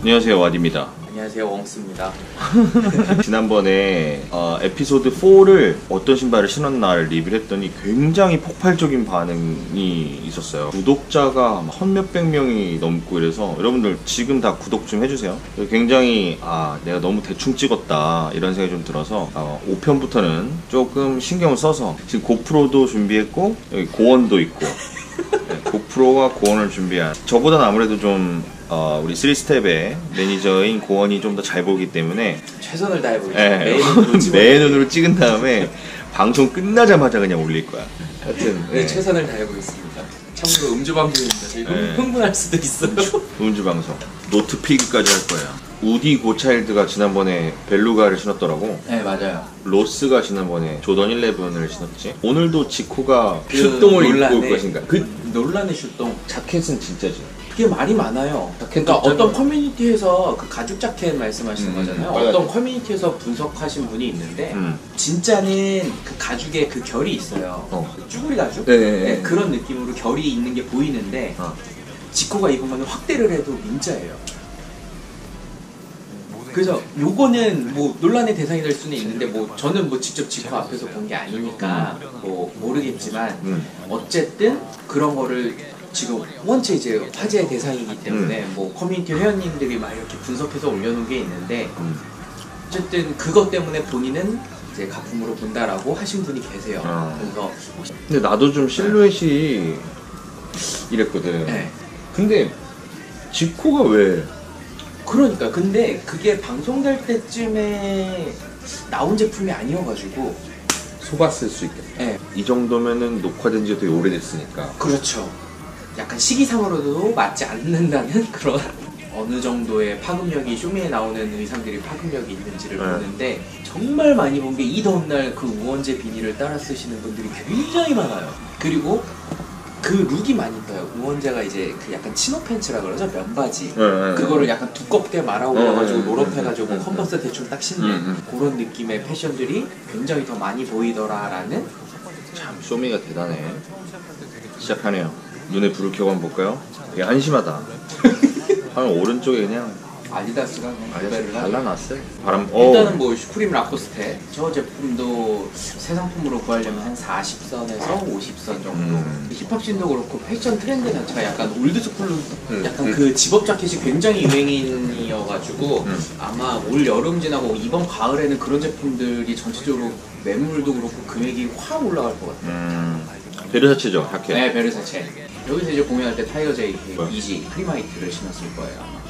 안녕하세요 와디입니다. 안녕하세요 웡스입니다. 지난번에 어, 에피소드 4를 어떤 신발을 신었나를 리뷰를 했더니 굉장히 폭발적인 반응이 있었어요. 구독자가 한 몇백 명이 넘고 이래서 여러분들 지금 다 구독 좀 해주세요. 굉장히 아 내가 너무 대충 찍었다 이런 생각이 좀 들어서 어, 5편부터는 조금 신경을 써서 지금 고프로도 준비했고 여기 고원도 있고 네, 고프로와 고원을 준비한 저보다는 아무래도 좀 어, 우리 3스텝의 매니저인 고원이 좀 더 잘 보기 때문에 최선을 다해보겠습니다. 예, 매일 눈으로. 매 눈으로 찍은 다음에 방송 끝나자마자 그냥 올릴 거야. 하여튼 네, 네. 최선을 다해 보겠습니다. 참고로 음주 방송입니다. 저희 네. 흥분할 수도 있어요. 음주 방송 노트 피그까지 할 거예요. 우디 고차일드가 지난번에 벨루가를 신었더라고. 네 맞아요. 로스가 지난번에 조던 11을 신었지. 오늘도 지코가 그 슈동을 입고 올 논란의- 것인가. 그 논란의 슈동. 자켓은 진짜지. 그게 말이 많아요. 그러니까. 어떤 커뮤니티에서 그 가죽 자켓 말씀하시는 음, 거잖아요. 어떤 커뮤니티에서 분석하신 분이 있는데 음. 진짜는 그 가죽에 그 결이 있어요. 어. 그 쭈구리 가죽? 네, 네, 네. 그런 느낌으로 결이 있는 게 보이는데 어. 지코가 입은 거는 확대를 해도 민자예요. 그래서 요거는 뭐 논란의 대상이 될 수는 있는데 뭐 저는 뭐 직접 지코 앞에서 본 게 아니니까 뭐 모르겠지만 음. 어쨌든 그런 거를 지금 원체 이제 화제의 대상이기 때문에 뭐 커뮤니티 회원님들이 막 이렇게 분석해서 올려놓은 게 있는데 음. 어쨌든 그것 때문에 본인은 이제 가품으로 본다라고 하신 분이 계세요. 어. 그래서 근데 나도 좀 실루엣이 이랬거든. 네. 근데 지코가 왜 그러니까 근데 그게 방송될 때쯤에 나온 제품이 아니어가지고 속았을 수 있겠다. 예이 정도면은 녹화된 지 되게 오래됐으니까. 그렇죠 약간 시기상으로도 맞지 않는다는 그런 어느 정도의 파급력이 쇼미에 나오는 의상들이 파급력이 있는지를 네. 보는데 정말 많이 본 게 이 더운 날 그 우원재 비닐을 따라 쓰시는 분들이 굉장히 많아요 그리고 그 룩이 많이 떠요 우원재가 이제 그 약간 치노 팬츠라 그러죠 면바지 네, 그거를 약간 두껍게 말아 올려가지고 롤업해가지고 음, 음, 컨버스 대충 딱 신는 음, 음. 그런 느낌의 패션들이 굉장히 더 많이 보이더라라는 참 쇼미가 대단해. 시작하네요. 눈에 불을 켜고 한번 볼까요? 되게 한심하다. 하면 오른쪽에 그냥 아디다스가 구매를. 발라놨어요. 바람. 어. 일단은 뭐 슈프림 라코스테 저 제품도 새 상품으로 구하려면 한 40선에서 50선 정도 음. 힙합씬도 그렇고 패션 트렌드 자체가 약간 올드스쿨로 음. 약간 음. 그 집업 자켓이 굉장히 유행인이어가지고 음. 아마 올 여름 지나고 이번 가을에는 그런 제품들이 전체적으로 매물도 그렇고 금액이 확 올라갈 것 같아요 음. 베르사체죠, 자켓. 네 베르사체 여기서 이제 공연할 때 타이거 제이 뭐야? 이지 프리마이트를 신었을 거예요 아마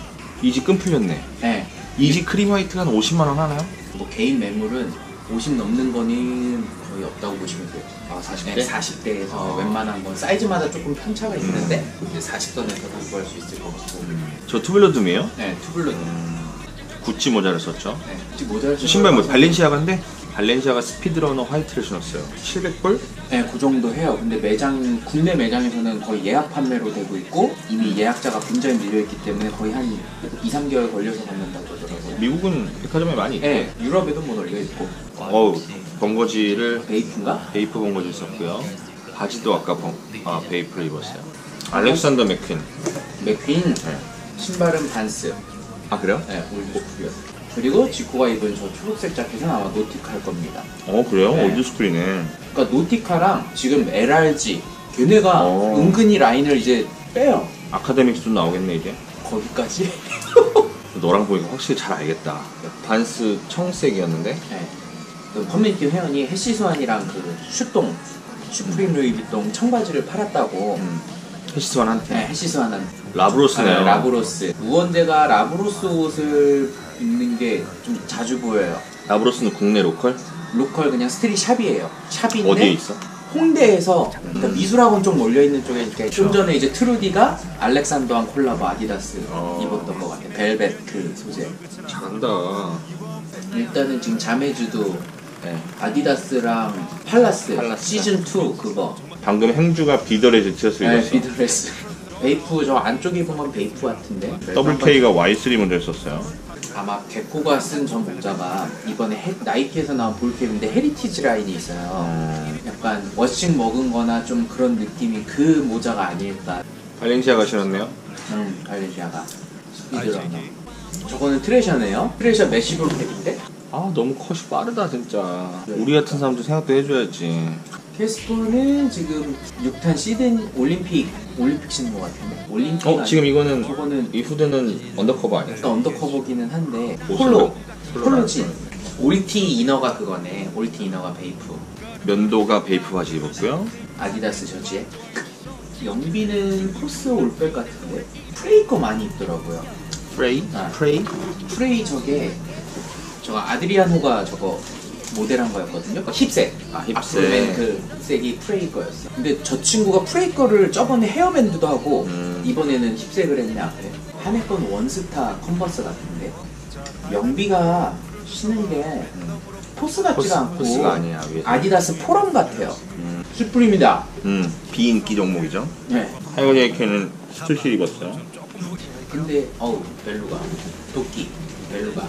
이지 끈 풀렸네. 네 이지 크림 화이트가 한 50만 원 하나요? 뭐 개인 매물은 50 넘는 거는 거의 없다고 보시면 돼요. 아, 40대? 네, 40대에서 아. 웬만한 건 사이즈마다 조금 편차가 있는데 이제 40선에서 다 구할 수 있을 것 같고. 저 투블러둠이에요? 네, 투블로는. 구찌 모자를 썼죠. 네, 모자를 저 신발 뭐 발렌시아가인데 발렌시아가 스피드러너 화이트를 신었어요. 700불? 네, 그 정도 해요. 근데 매장 국내 매장에서는 거의 예약 판매로 되고 있고 이미 예약자가 굉장히 밀려 있기 때문에 거의 한 2, 3개월 걸려서 받는다고 하더라고요. 미국은 백화점에 많이 있대. 네, 유럽에도 뭐 널려 있고. 어우, 번거지를 베이프인가? 베이프 번거지 썼고요. 바지도 아까 번, 아, 베이프를 입었어요. 알렉산더 맥퀸. 맥퀸. 네. 신발은 반스. 아, 그래요? 네, 올드스쿨이요. 그리고 지코가 입은 저 초록색 자켓은 아마 노티카일 겁니다. 어, 그래요? 네. 올드 스쿨이네. 그러니까 노티카랑 지금 LRG 걔네가 어. 은근히 라인을 이제 빼요. 아카데믹스도 나오겠네, 이제. 거기까지. 너랑 보니까 확실히 잘 알겠다. 반스 청색이었는데. 네. 그 커뮤니티 회원이 해시스완이랑 그 슈똥 슈프림 루이비통 청바지를 팔았다고. 음. 헤시스완한테. 네, 해시스완은 라브로스네요. 아, 라브로스. 우원재가 라브로스 옷을 입는 게 좀 자주 보여요. 라브로스는 국내 로컬? 로컬 그냥 스트릿 샵이에요. 샵인데 어디에 있어? 홍대에서 그러니까 미술학원 좀 몰려 있는 쪽에 이렇게 좀 전에 이제 트루디가 알렉산더랑 콜라보 아디다스 어. 입었던 것 같아. 벨벳 그 소재. 잘한다. 일단은 지금 자매주도 네. 아디다스랑 팔라스, 팔라스. 시즌 2 그거. 방금 행주가 비더레즈 티셔츠 네, 입었어. 비드레스. 베이프 저 안쪽에 보면 베이프 같은데. 더블 K가 Y3 모델 썼어요. 아마 개코가 쓴전 모자가 이번에 해- 나이키에서 나온 볼캡인데 헤리티지 라인이 있어요. 어, 약간 워싱 먹은 거나 좀 그런 느낌이 그 모자가 아닐까. 발렌시아가 신었네요. 음, 발렌시아가. 스피드러너. 저거는 트레셔네요. 트레셔 메시블 캡인데 아 너무 컷이 빠르다 진짜. 우리 같은 사람도 생각도 해줘야지. 캐스퍼는 지금 6탄 시든 올림픽 올림픽 신는 것 같은데 올림픽 어 지금 이거는 저거는 이 후드는 언더커버 아니야? 약간 언더커버기는 한데? 폴로 폴로 폴로지 올티 이너가 그거네 올티 이너가 베이프 면도가 베이프 바지 입었고요. 아디다스 셔츠에 연비는 코스 올백 같은데 프레이 거 많이 입더라고요 프레이? 아. 프레이? 프레이 저게 저거 아드리아노가 저거 모델한 거였거든요 그 힙색 아, 힙색. 앞으로 맨그 색이 프레이 거였어 근데 저 친구가 프레이 거를 저번에 헤어밴드도 하고 음. 이번에는 힙색을 했네 앞에 한 해 건 원스타 컨버스 같은데 연비가 신는 게 포스 같지가 포스, 않고 포스가 아니야 위에. 아디다스 포럼 같아요 음. 슈프림이다 음 비인기 종목이죠. 네 하이어제이케는 스트릿 입었어요. 근데 어우 벨루가 도끼 벨루가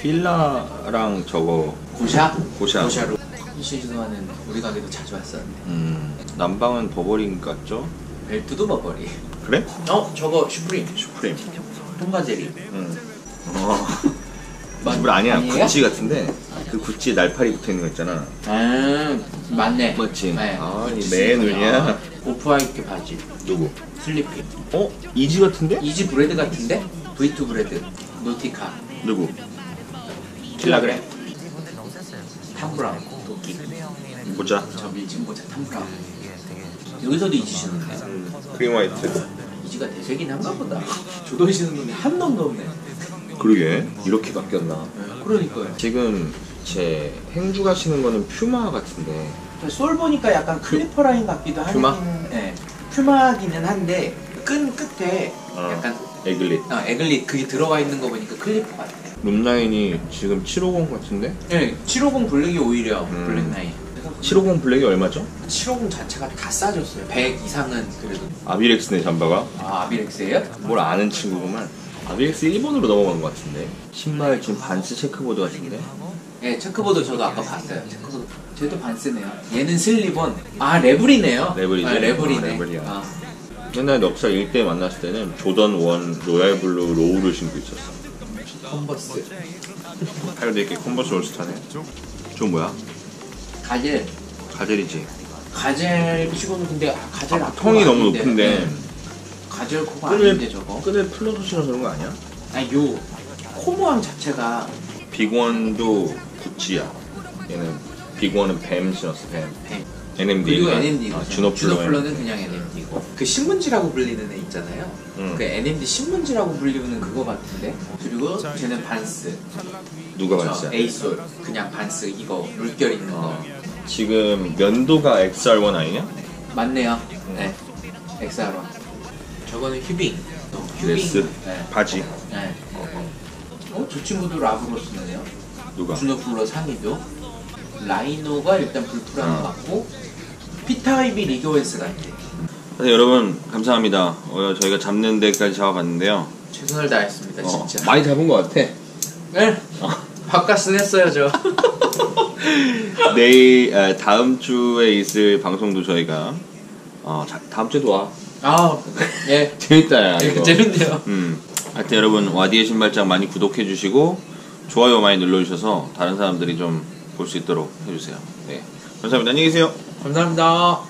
필라랑 저거 고샤 고샤. 고샤로 시즌1은 우리 가게도 자주 왔었는데 음 남방은 버버링 같죠? 벨트도 버버리 그래? 어 저거 슈프림 슈프림. 통과 제리 음. 어. 맞- 슈프림 아니야 아니에요? 구찌 같은데 그 구찌에 날파리 붙어 있는 거 있잖아. 아 맞네 맞지? 네. 아, 이 그치. 내 눈이야. 오프화이트 바지 누구? 슬리피 어? 이지 같은데? 이지 브레드 같은데? V2 브레드 노티카. 누구? 킬라그램 탐브라운 도끼. 보자. 저 밀짚 모자. 탐브라운 여기서도 이지 신는데. 크림 화이트. 이지가 대세긴 한가 보다. 조던 신는 놈이 한 놈도 없네. 그러게. 이렇게 바뀌었나? 네, 그러니까요. 지금 제 행주 가시는 거는 퓨마 같은데. 솔 보니까 약간 클리퍼 라인 같기도 하긴 퓨마? 네, 퓨마기는 한데 끈 끝에 어. 약간 에글릿. 어, 에글릿. 그게 들어가 있는 거 보니까 클리퍼 같아. 룸라인이 지금 750 같은데? 네, 750 블랙이 오히려 음. 블랙라인. 750 블랙이 얼마죠? 750 자체가 다 싸졌어요. 100 이상은 그래도. 아비렉스네 잠바가. 아 아비렉스예요? 뭘 아는 친구구만. 아비렉스 일본으로 넘어간 것 같은데. 신발 지금 반스 체크보드 같은데 네. 체크보드 저도 아까 봤어요. 체크보드. 쟤도 반스네요. 얘는 슬리본. 아 레블이네요? 레블이죠? 아, 레블이네. 아, 레블이야. 아, 옛날 넉살 1대 만났을 때는 조던 1 로얄 블루 로우를 신고 있었어 컨버스 하여도 이렇게 컨버스 올스타네 좀 뭐야? 가젤 가젤이지 가젤 치고는 근데 아, 가젤 아, 통이 너무 아닌데. 높은데 네. 가젤 코가 끈을- 아닌데 저거 끈을 풀러서 신어서 그런 거 아니야? 아요 코모양 자체가 빅원도 구찌야 얘는 빅원은 뱀 신었어 뱀 뱀. NMD 그리고 NMD 아, 주노플러 주노플러는 그냥 NMD고 그 신문지라고 불리는 애 있잖아요 음. 그 NMD 신문지라고 불리는 그거 같은데 그리고 쟤는 반스 누가 저 봤지? 에이솔 그냥 반스 이거 물결 있는 거 어. 지금 면도가 XR1 아니냐? 맞네요 음. 네 XR1 저거는 휴빙 어, 휴빙 레스 네. 바지 네. 어? 저 친구도 라브로 쓰네요 누가? 주노플러 상의도 라이노가 일단 불풀한 어. 것 같고 피타이비 리그웬스 같아 네, 여러분 감사합니다. 어, 저희가 잡는 데까지 잡아봤는데요. 최선을 다했습니다 어, 진짜. 많이 잡은 것 같아. 네? 바깥은 했어요 저. 내일 아, 다음 주에 있을 방송도 저희가 어, 자, 다음 주에도 와. 아, 예. 재밌다 야 예, 이거. 재밌네요. 음. 하여튼 여러분 와디의 신발장 많이 구독해 주시고 좋아요 많이 눌러 주셔서 다른 사람들이 좀 볼 수 있도록 해주세요. 네. 감사합니다. 안녕히 계세요. 감사합니다.